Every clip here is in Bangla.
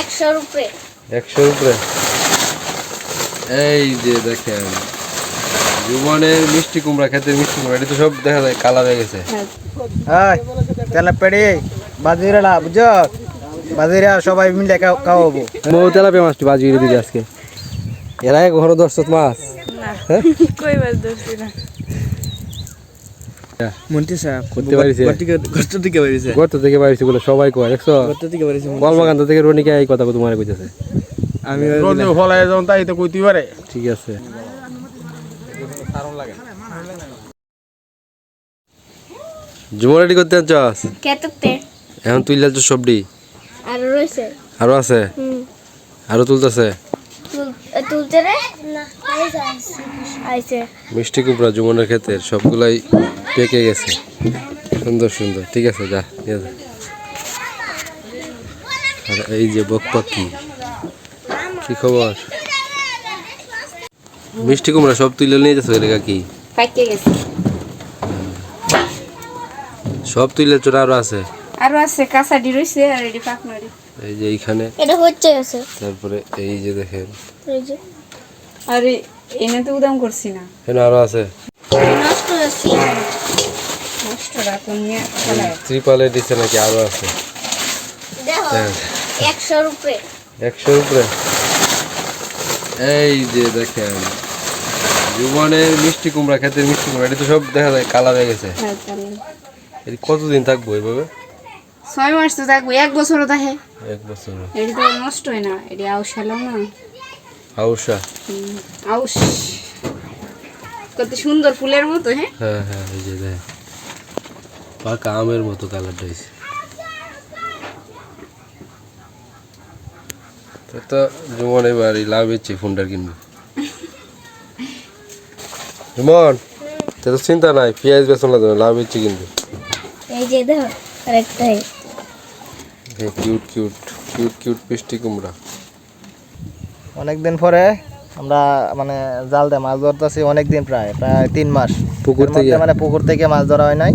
একশোর উপরে একশোর উপরে এই যে দেখেন জীবনের মিষ্টি কুমড়া খেতে মিষ্টি কুমড়া এটা তো সব দেখা যায় কালার হয়ে গেছে। এই তেলে পেড়ি বাজিরা বুঝছ? বাজিরা সবাই মিলে খাওয়াবো। মৌ মাছটি বাজি করে দিদি আজকে। এর আগে কখনো দশ মাছ? হ্যাঁ? কই মাছ ধরছি না? সাহেব করতে পারিছে। কষ্ট থেকে বেরিয়েছে গর্ত থেকে বাইরেছি বলে সবাই কয় দেখছ? কষ্ট থেকে বেরিয়েছে কলমাকান্ত থেকে রনিকা এই কথা তোমার কইতেছে? আমি রোদে ফলায় যখন তাই তো কইতে পারে। ঠিক আছে। জুমো রেডি করতে চাস কেততে এখন তুইলে তো সবডি। আর আছে? আরও তুলতেছে? তুলতে রে? আইছে মিষ্টি কুমড়া জুমনের ক্ষেতের সবগুলাই পেকে গেছে। সুন্দর সুন্দর। ঠিক আছে যা নিয়ে যা। আর এই যে বক পাখি কি খবর? মিষ্টি কুমড়া সব তুলে নিয়ে যাচ্ছে এলাকা কি? পাইকে গেছে। সব তুলে চোরা আরও আছে। আরও আছে কাঁচাডি রইছে আর এডি পাকনাড়ি এই যে এইখানে। এটা হচ্ছে আছে তারপরে এই যে দেখেন। এই যে। আর এনে তো উদাম করছি না। এখানে আরও আছে। নষ্ট রাখুন ত্রিপালে দিচ্ছে নাকি আরও আছে? দেখো হ্যাঁ। একশোর উপরে। একশোর উপরে? এই যে দেখেন। জীবনের মিষ্টি কুমড়া খেতে মিষ্টি কুমড়া এটা তো সব দেখা যায় কালার হয়ে গেছে। হ্যাঁ, কতদিন থাকব এইভাবে? ছয় মাস তো থাকব এক বছরও থাকে। এক বছর। এটি তো নষ্ট হয় না এটি আউশ হলাম না। আউশ। কত সুন্দর ফুলের মতো হ্যাঁ? হ্যাঁ হ্যাঁ এই যে দেখ। পাকা আমের মতো কালারটা হয়েছে। তো জুমন এবার এই লাভ হচ্ছে ফোনটা কিনবো। জুমন তো তো চিন্তা নাই পেঁয়াজ বেসন লাগবে লাভ হচ্ছে কিনবো। এই যে দেখো আরেকটাই। কিউট কিউট কিউট কিউট মিষ্টি কুমড়া। অনেকদিন পরে আমরা মানে জাল দিয়ে মাছ ধরতেছি অনেকদিন প্রায় প্রায় তিন মাস। পুকুর থেকে? মানে পুকুর থেকে মাছ ধরা হয় নাই।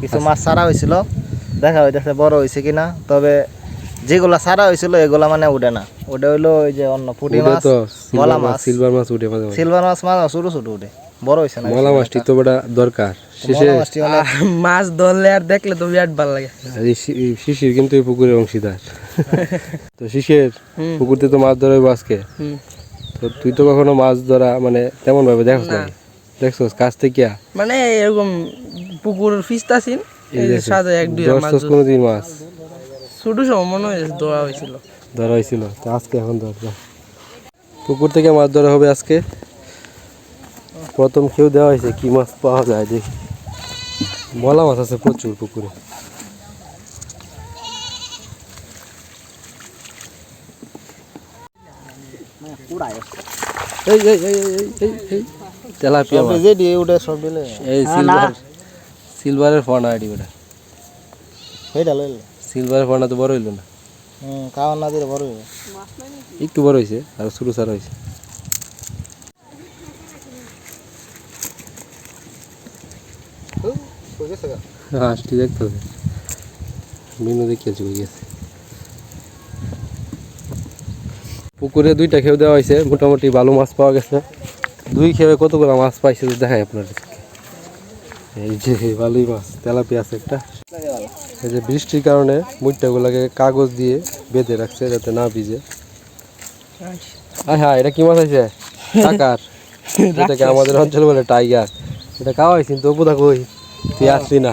কিছু মাছ ছাড়া হয়েছিল দেখা হইতেছে বড় হয়েছে কিনা তবে যেগুলা ছাড়া হয়েছিল এগুলা মানে উঠে না। ওটা হইল ওই যে অন্য পুঁটি মাছ মলা মাছ সিলভার মাছ উঠে সিলভার মাছ মাছ ছোটো ছোটো উঠে। বড় না মলা মাছটি তো বেটা দরকার। শেষে মাছ ধরলে আর দেখলে তো বিরাট ভালো লাগে। শিশির কিন্তু এই পুকুরের অংশীদার। তো শিশির পুকুরতে তো মাছ ধরা আজকে। তো তুই তো কখনো মাছ ধরা মানে তেমন ভাবে দেখছ না দেখছস কাছ থেকে? মানে এরকম পুকুর ফিস্তা ছিল এই সাথে এক দুই মাছ কোনোদিন মাছ? ছোট সময় মনে হয়েছে ধরা হয়েছিল। ধরা হয়েছিল। তো আজকে এখন ধর যা। পুকুর থেকে মাছ ধরা হবে আজকে? প্রথম কেউ দেওয়া হয়েছে কি মাছ পাওয়া যায় দেখি। মলা মাছ আছে প্রচুর পুকুরে। এই এই এই এই এই এই তেলাপিয়া মাছ। যে দিয়ে উঠে সব দিলে। এই সিলভার সিলভারের ফনা আইডি ওটা। সেইটা লইলে। সিলভারের ফনা তো বড় হইল না। হুম খাওয়ার না দিলে বড় হইবে একটু বড় হয়েছে আর ছোটো সার হয়েছে হাঁসটি দেখতে হবে। মিনু দেখিয়েছি কই গেছে পুকুরে দুইটা খেয়ে দেওয়া হয়েছে মোটামুটি ভালো মাছ পাওয়া গেছে। দুই খেয়ে কতগুলো মাছ পাইছে তো দেখাই আপনাদের। এই যে ভালোই মাছ তেলাপিয়া আছে একটা। এই যে বৃষ্টির কারণে মুইটাগুলোকে কাগজ দিয়ে বেঁধে রাখছে যাতে না ভিজে। হ্যাঁ হ্যাঁ এটা কি মাছ আছে টাকার। এটাকে আমাদের অঞ্চলে বলে টাইগার? এটা খাওয়া হয়েছে তো বোধা কই তুই আসবি না।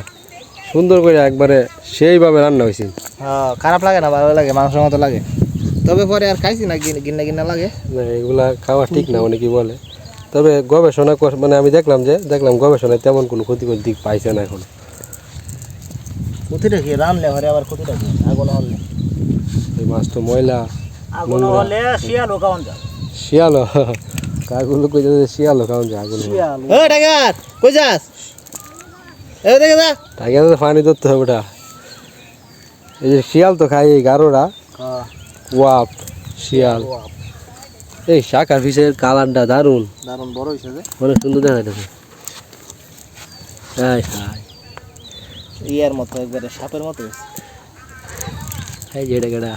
সুন্দর করে একবারে সেইভাবে রান্না হয়েছে। হ্যাঁ খারাপ লাগে না ভালো লাগে মাংসের মতো লাগে। তবে পরে আর খাইছি না গিন- গিন্না গিন্না লাগে। না এগুলা খাওয়া ঠিক না অনেকেই বলে। তবে গবেষণা মানে আমি দেখলাম যে দেখলাম গবেষণায় তেমন কোনো ক্ষতিকর দিক পাইছে না এখন। ক্ষতিটা কি? রানলে হরে আবার ক্ষতিটা কি? আগুন হলে। এই মাছ তো ময়লা আগুন হলে শিয়ালও খাওয়ান যায়। শিয়ালো কাগুলো কই যাচ্ছে শিয়ালো কারণ যে আগুন ও টাকার কই যাস? এ দেখে যা টাইগার তো পানি ধরতে হবে ওটা এই যে শিয়াল তো খাই এই গারোরা। ওয়াপ শিয়াল। এই শাকার ফিসের কালারটা দারুণ দারুণ বড় হয়েছে যে। অনেক সুন্দর দেখা যাচ্ছে হাই হাই ইয়ার মতো একবারে সাপের মতো এই যে এটা কেডা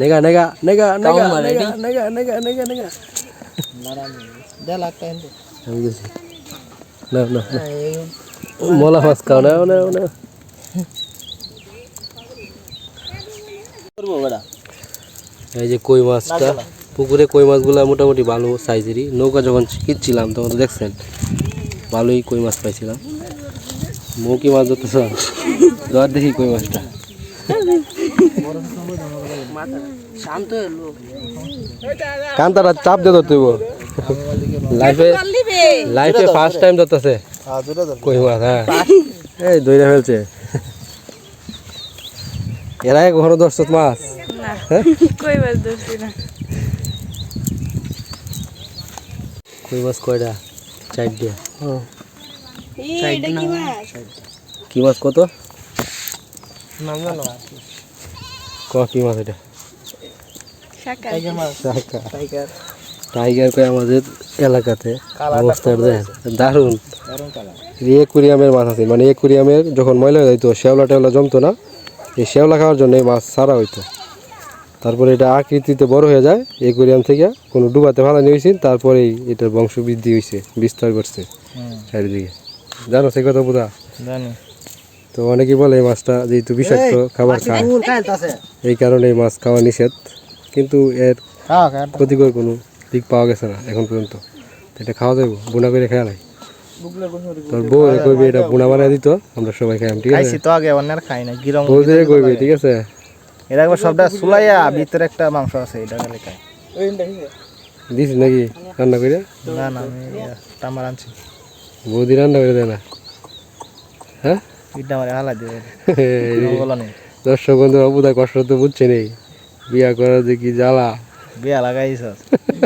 নেগা নেগা নেগা নেগা নেগা নেগা নেগা নেগা নেগা। টাকা কিন্তু আমি না না। মলা মাছ খাও না না না। এই যে কই মাছটা পুকুরে কই মাছগুলো মোটামুটি ভালো সাইজেরই। নৌকা যখন কিনছিলাম তখন তো দেখছেন ভালোই কই মাছ পাইছিলাম। মৌকি মাছ ধরতে ধর দেখি কই মাছটা। শান্ত এলো কান্তারা চাপ দিয়ে ধরতে লাইফে লাইফে ফার্স্ট টাইম ধরতেছে। কই মাছ হ্যাঁ। এই দইরা ফেলছে। এরা কখনো ধরছ মাছ। হ্যাঁ? কই বাস ধরছি না। কই মাছ কয়টা? চারটে। কি মাছ? কত? নাম জানো? ক কি মাছ এটা? টাইগার মাছ। টাইগার। টাইগার কই আমাদের এলাকাতে অবস্থা দারুণ। দারুণ কালার। এই একুরিয়ামের মাছ আছে মানে একুরিয়ামের যখন ময়লা হয়ে যাইতো শ্যাওলা টেওলা জমতো না এই শ্যাওলা খাওয়ার জন্য এই মাছ ছাড়া হইতো। তারপরে এটা আকৃতিতে বড় হয়ে যায় একুরিয়াম থেকে কোনো ডুবাতে ফালানি হয়েছে তারপরেই এটার বংশ বৃদ্ধি হয়েছে বিস্তার করছে চারিদিকে। জানো সেই কথা বোধা জানি। তো অনেকেই বলে এই মাছটা যেহেতু বিষাক্ত খাবার খায় এই কারণে এই মাছ খাওয়া নিষেধ। কিন্তু এর ক্ষতিকর কোনো দিক পাওয়া গেছে না এখন পর্যন্ত। এটা খাওয়া যাব বুনা করে খেয়া নাই। তোর বউ কইবি এটা বুনা বানাই দিত আমরা সবাই খাইম ঠিক আছে? তো আগে অন্যের খাই না গিরম বউ দিয়ে কইবি ঠিক আছে? এটা একবার সবটা সুলাইয়া ভিতরে একটা মাংস আছে এটা খালি খাই। দিস নাকি রান্না করে না না আমি আনছি। বৌদি রান্না করে দেয় না। হ্যাঁ? ইটা আমার হালা দিয়ে বলা নেই। দর্শক বন্ধু অবুদা কষ্ট তো বুঝছে নেই বিয়া করার যে কি জ্বালা। বিয়া লাগাইছ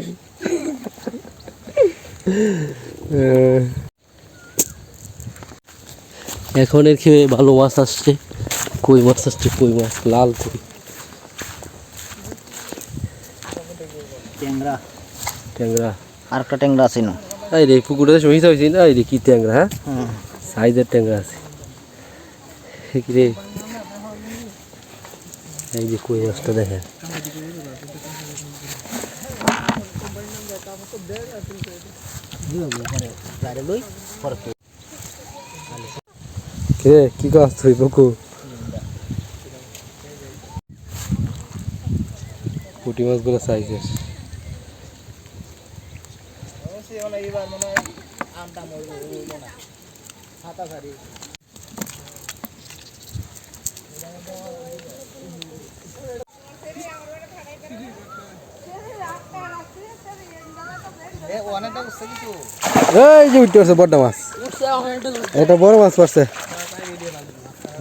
এখন এর খেয়ে ভালো মাছ আসছে। কই মাছ আসছে কই মাছ? লাল কই? ট্যাংরা। ট্যাংরা। আর একটা ট্যাংরা আছে না? এই রে পুকুরে সহিত হয়েছি না এই রে কি ট্যাংরা হ্যাঁ? সাইজের ট্যাংরা আছে। কি রে। এই যে কই মাছটা দেখেন। কে কি কাজ তুই পুকু পুটি মাছগুলো সাইজের এই যে উঠতে পারছে বড় মাছ। এটা বড় মাছ পড়ছে।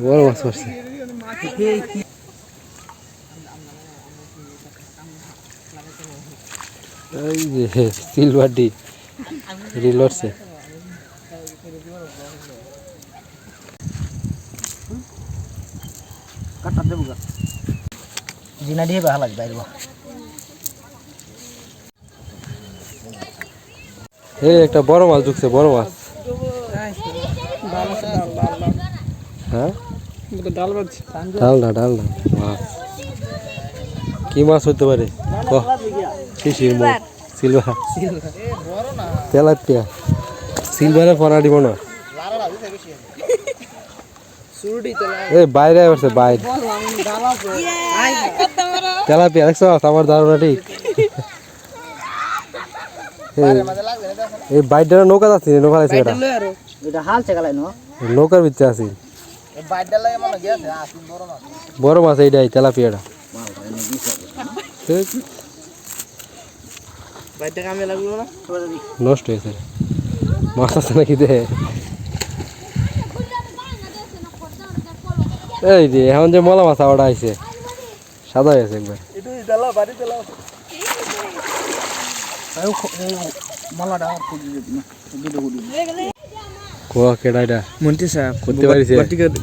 বড় মাছ পড়ছে। এই যে সিলভার ডি রিলটছে জিনা দিয়ে ভালো লাগবে একটা বড় মাছ ঢুকছে, বড় মাছ। হ্যাঁ? ডাল ডাল কি মাছ হতে পারে? তেলাপিয়া। সিলভারে ফনা দিব না। এই বাইরে আসছে, বাইরে। তেলাপিয়া, দেখছ? আমার ধারণা ঠিক। এই- এই নৌকা যাচ্ছি নৌকা লাগছে এটা এটা হাল চেকালাই নো? নৌকার ভিতরে আছি। এই বাইডটা মনে বড় না বড় মাছ এইটাই তেলাপিয়াটা। কামে লাগল না? নষ্ট হয়েছে। মাছ আছে নাকি দে? এই যে এখন যে মলা মাছ আবার আইছে সাদা হয়েছে একবার। মালাটা কোয়া কেডা এটা? মন্ত্রী সাহেব করতে পারিছে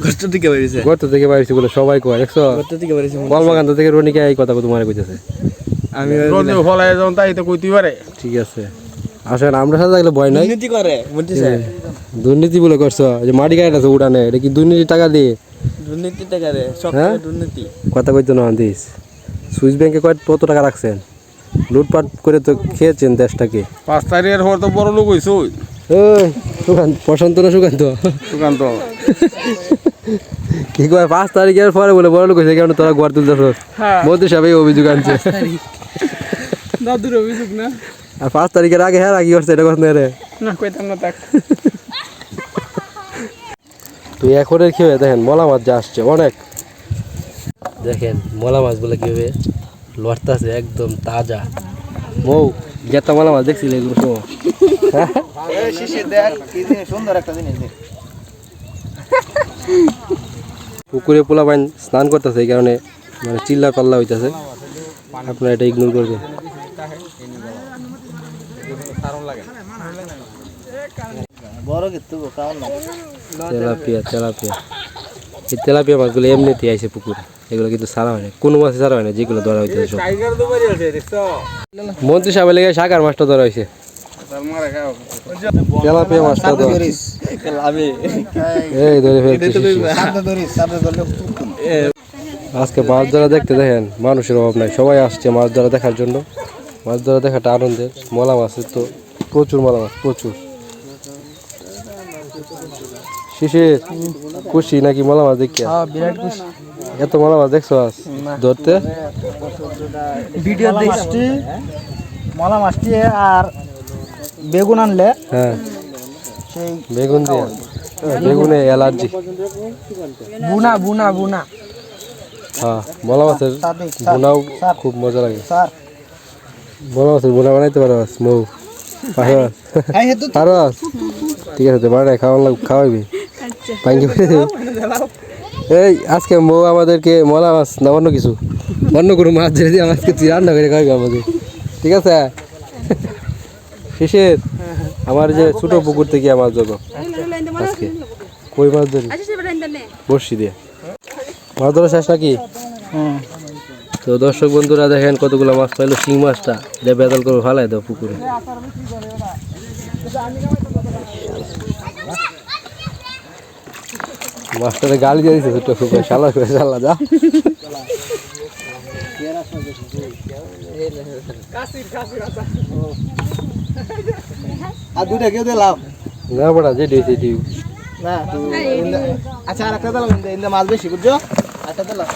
কষ্ট থেকে বেরিয়েছে গর্ত থেকে বাইরেছে বলে সবাই কয় দেখছ? কষ্ট থেকে বেরিয়েছে কলবাগান থেকে রনিকে এই কথা তোমার কইতেছে। আমি রোদে ফলায় যখন তাই তো কইতে পারে। ঠিক আছে। আসেন আমরা সাথে থাকলে ভয় নাই। দুর্নীতি করে মন্ত্রী দুর্নীতি বলে করছ যে মাটি কাটাছে উড়ানে এটা কি দুর্নীতি টাকা দিয়ে? দুর্নীতি করে সব হ্যাঁ? দুর্নীতি। কথা কইতো না দিস সুইস ব্যাংকে কত টাকা রাখছেন? লুটপাট করে তো খেয়েছেন দেশটাকে। পাঁচ তারিখের পর তো বড় লোক হয়েছে ওই। সুকান্ত প্রশান্ত না সুকান্ত? সুকান্ত। কি কয় পাঁচ তারিখের পরে বলে বড় লোক হয়েছে কেন তোরা ঘর মন্ত্রী সাহেব অভিযোগ আনছে। দাদুর অভিযোগ না। আর পাঁচ তারিখের আগে হ্যাঁ কি করছে এটা কথা রে। না কইতাম না তাক। তুই এখনের কি হয়ে দেখেন মলা মাছ যা আসছে অনেক। দেখেন মলা মাছ মাছগুলো কীভাবে লড়তাছে একদম তাজা। মৌ যেটা মলা মাছ দেখছিলে এগুলো তো। শিশির দেখ কি জিনিস সুন্দর একটা জিনিস পুকুরে পোলা পাইন স্নান করতেছে এই কারণে মানে চিল্লা পাল্লা হইতাছে। আপনারা এটা ইগনোর করবেন। বড় কিন্তু তেলাপিয়া তেলাপিয়া। এই তেলাপিয়া মাছগুলো এমনিতে আইছে পুকুরে। এগুলো কিন্তু সারা হয় না কোনো মাছে সারা হয় না যেগুলো ধরা হইতেছে সব। মন্ত্রী সাহেব লেগে সাকার মাছটা ধরা হয়েছে তেলাপিয়া মাছটা ধরা। এই ধরে আজকে মাছ ধরা দেখতে দেখেন মানুষের অভাব নাই। সবাই আসছে মাছ ধরা দেখার জন্য। মাছ ধরা দেখাটা আনন্দের। মলা মাছের তো প্রচুর মলা মাছ প্রচুর। শিশির খুশি নাকি মলা মাছ দেখি হ্যাঁ বিরাট খুশি এত মলা মাছ দেখছ আজ ধরতে ভিডিও দেখছি মলা মাছটি আর বেগুন আনলে হ্যাঁ সেই বেগুন দিয়ে বেগুনে অ্যালার্জি বুনা বুনা বুনা হ্যাঁ মলা মাছের বোনাও খুব মজা লাগে মলা মাছের বোনা বানাইতে পারো মৌ পারো ঠিক আছে তো বানাই খাওয়ান দেবো এই আজকে মৌ আমাদেরকে মলা মাছ না অন্য কিছু। অন্য কোনো মাছ ছেড়ে দিয়ে আমাকে তুই রান্না করে খাওয়াবি আমাদের ঠিক আছে? শিশির আমার যে ছোট পুকুর থেকে মাছ ধরবো। আজকে। কই মাছ ধরি বর্ষি দিয়ে। মাছ ধরা শেষ নাকি? তো দর্শক বন্ধুরা দেখেন কতগুলো মাছ পাইলো শিং মাছটা। এটা বেদল করে ফালাই দাও পুকুরে। মাছটারে গালি দিয়ে দিছে ছোট পুকুরে শালা করে শালা যা আর দুইটা কেউ দিলাম না বড়া যে দিয়েছে না আচ্ছা আর একটা দিলাম ইন্দা মাছ বেশি বুঝছ? একটা দিলাম।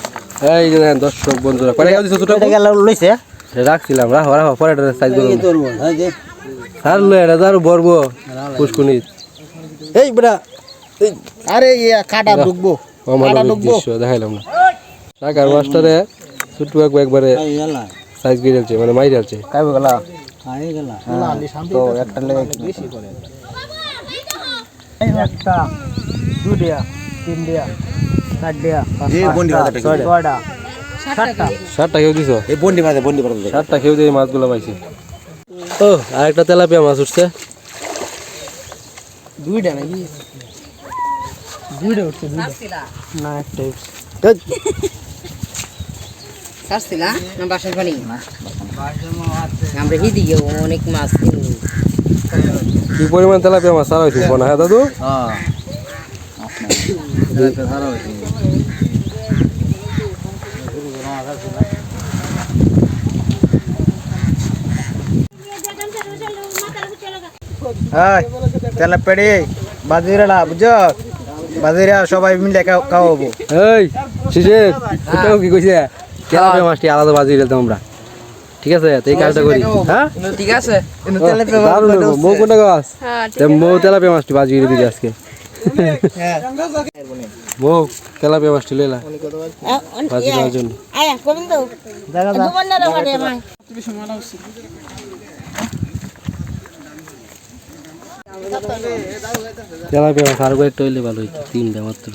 এই যে দেখেন দর্শক বন্ধুরা পরে গেল ছোট গেল লইছে। রাখছিলাম রাখো রাখো পরে সাইজ করব বরবো পুষ্কুনি এই বেটা আরে ইয়া কাটা ঢুকবো অমানবিক দৃশ্য দেখাইলাম না। টাকার মাস্টারে ছোট্ট একবার একবারে সাইজ করে যাচ্ছে মানে মাই যাচ্ছে কাইব গেলা? আই গেলা। তো একটা লেগে বেশি করে। একটা দুটিয়া তিনটিয়া চারটিয়া পাঁচটা ছয়টা সাতটা সাতটা। খেয়ে দিছ? এই বন্ডি মাঝে বন্ডি মাঝে সাতটা খেয়ে দিয়ে মাছগুলো পাইছি। ও আরেকটা তেলাপিয়া মাছ উঠছে। দুইটা নাকি? দুইটা উঠছে দুইটা না একটা উঠছে ছাড়ছিলা না বাসার পানি? আমরা হিদিকে অনেক মাছ কিনি। কি পরিমাণ তেলাপিয়া মাছ সারা হয়েছে না হ্যাঁ দাদু? হ্যাঁ। হাই তেলে পেড়ি বাজিরালা বুঝছ? বাজিরা সবাই মিলে খাও- খাওয়াবো। এই শিশির এটাও কি কইছে? তেলাপিয়া মাছটি আলাদা বাজি দিলাম আমরা ঠিক আছে তো এই কাজটা করি হ্যাঁ? ঠিক আছে। মৌ কোনটা গাছ তে মৌ তেলাপিয়া মাছটি বাজি দিয়ে দিবি আজকে। মৌ তেলাপিয়া মাছটি লইলা। বাজি দেওয়ার জন্য আয়া গোবিন্দ দেখা যা দুবার না রে মাই তেলাপিয়া মাছ আর কয়েকটা হইলে ভালো হইতো তিনটা মাত্র।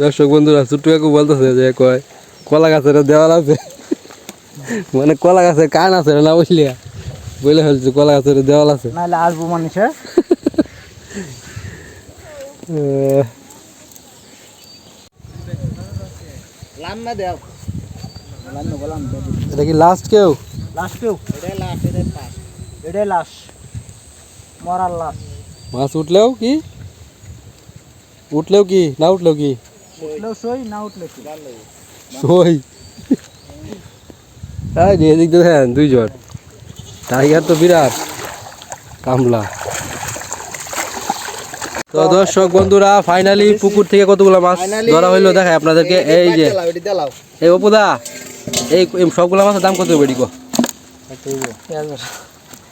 দর্শক বন্ধুরা ছোট্ট কাকু বলতেছে যে কয় কলা গাছের দেওয়াল আছে। মানে কলা গাছের কান আছে না বুঝলিয়া বলে ফেলছে কলা গাছের দেওয়াল আছে। নাহলে আসব মানুষে এটা কি লাস্ট কেউ? লাস্ট কেউ? এটাই লাস্ট এটাই লাস্ট মরার লাস্ট মাছ উঠলেও কি? উঠলেও কি? না উঠলেও কি? উঠলেও সই না উঠলে কি? সই। এই যে এদিক দিয়ে দেখেন দুইজন। টাইগার তো বিরাট কামলা। তো দর্শক বন্ধুরা ফাইনালি পুকুর থেকে কতগুলো মাছ ধরা হইল দেখায় আপনাদেরকে। এই যে এই অপুদা এই এই সবগুলো মাছের দাম কত বেড়ি গো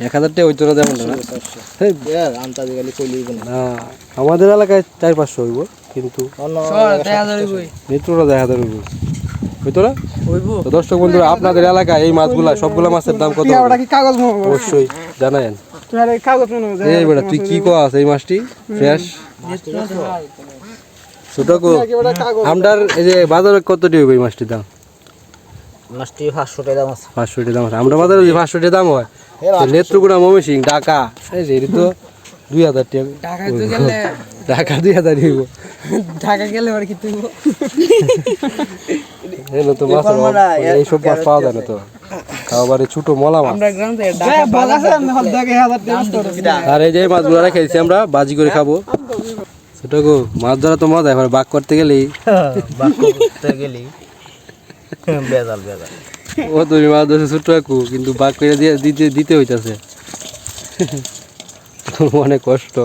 এক হাজার টাকা হইতো না? তেমন না। না আমাদের এলাকায় চার পাঁচশো হইব কিন্তু দেখা যাবে তো দর্শক বন্ধুরা আপনাদের এলাকায় এই মাছগুলা সবগুলা মাছের দাম কত অবশ্যই জানায়েন। কাগজ হয় এই বেটা তুই কি কস এই মাছটি? ফ্রেশ আমটার এই যে বাজারে কত হইব এই মাছটির দাম? মাছটি পাঁচশো টাকা দাম আছে। পাঁচশো টাকা দাম আছে। আমরা বাজারে পাঁচশো টাকা দাম হয় নেত্রকোনা ময়মনসিং ঢাকা। এই তো দুই হাজার টাকা। ঢাকা তো গেলে ঢাকা দুই হাজার ঢাকা গেলে আর কি তুই এলো তো মাছ এইসব মাছ পাওয়া যায় না তো। আবার ছোট মলা মাছ। টাকা আর এই যে মাছগুলো রেখেছি আমরা বাজি করে খাব। ছোট গো মাছ ধরা তো মজা এবার বাক করতে গেলেই। বাক্য করতে গেলি বেজাল বেজাল। ও তুমি মাছ ধরছে ছোট কাকু কিন্তু বাঘ করে দিয়ে দিতে দিতে হইতাছে। অনেক কষ্ট।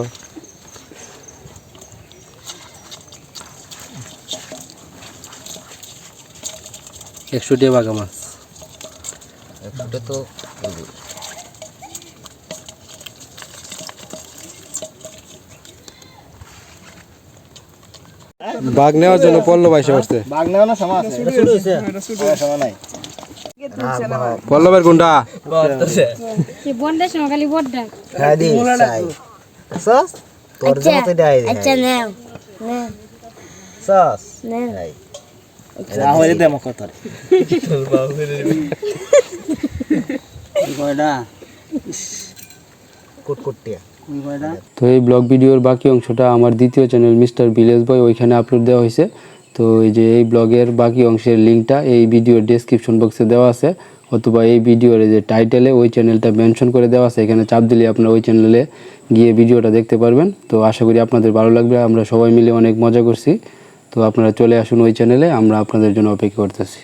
একশো টাকা বাঘা মাছ। তো বাঘ নেওয়ার জন্য পল্লব আইসে পড়ছে বাঘ নেওয়া না আছে। শুরু হয়েছে সময় নাই। পল্লবের গুন্ডা। কি বন্ডা শোনো খালি বড্ডা। খাই দি চাই। সস তোর আচ্ছা জন্য তো আচ্ছা নাও। নাও। সস নাও। রাহুল দে মক তোর কুটকুটিয়া। তো এই ব্লগ ভিডিওর বাকি অংশটা আমার দ্বিতীয় চ্যানেল মিস্টার ভিলেজ বয় ওইখানে আপলোড দেওয়া হয়েছে তো এই যে এই ব্লগের বাকি অংশের লিঙ্কটা এই ভিডিওর ডেসক্রিপশন বক্সে দেওয়া আছে, অথবা এই ভিডিওর যে টাইটেলে ওই চ্যানেলটা মেনশন করে দেওয়া আছে, এখানে চাপ দিলে আপনারা ওই চ্যানেলে গিয়ে ভিডিওটা দেখতে পারবেন। তো আশা করি আপনাদের ভালো লাগবে, আমরা সবাই মিলে অনেক মজা করছি। তো আপনারা চলে আসুন ওই চ্যানেলে আমরা আপনাদের জন্য অপেক্ষা করতেছি।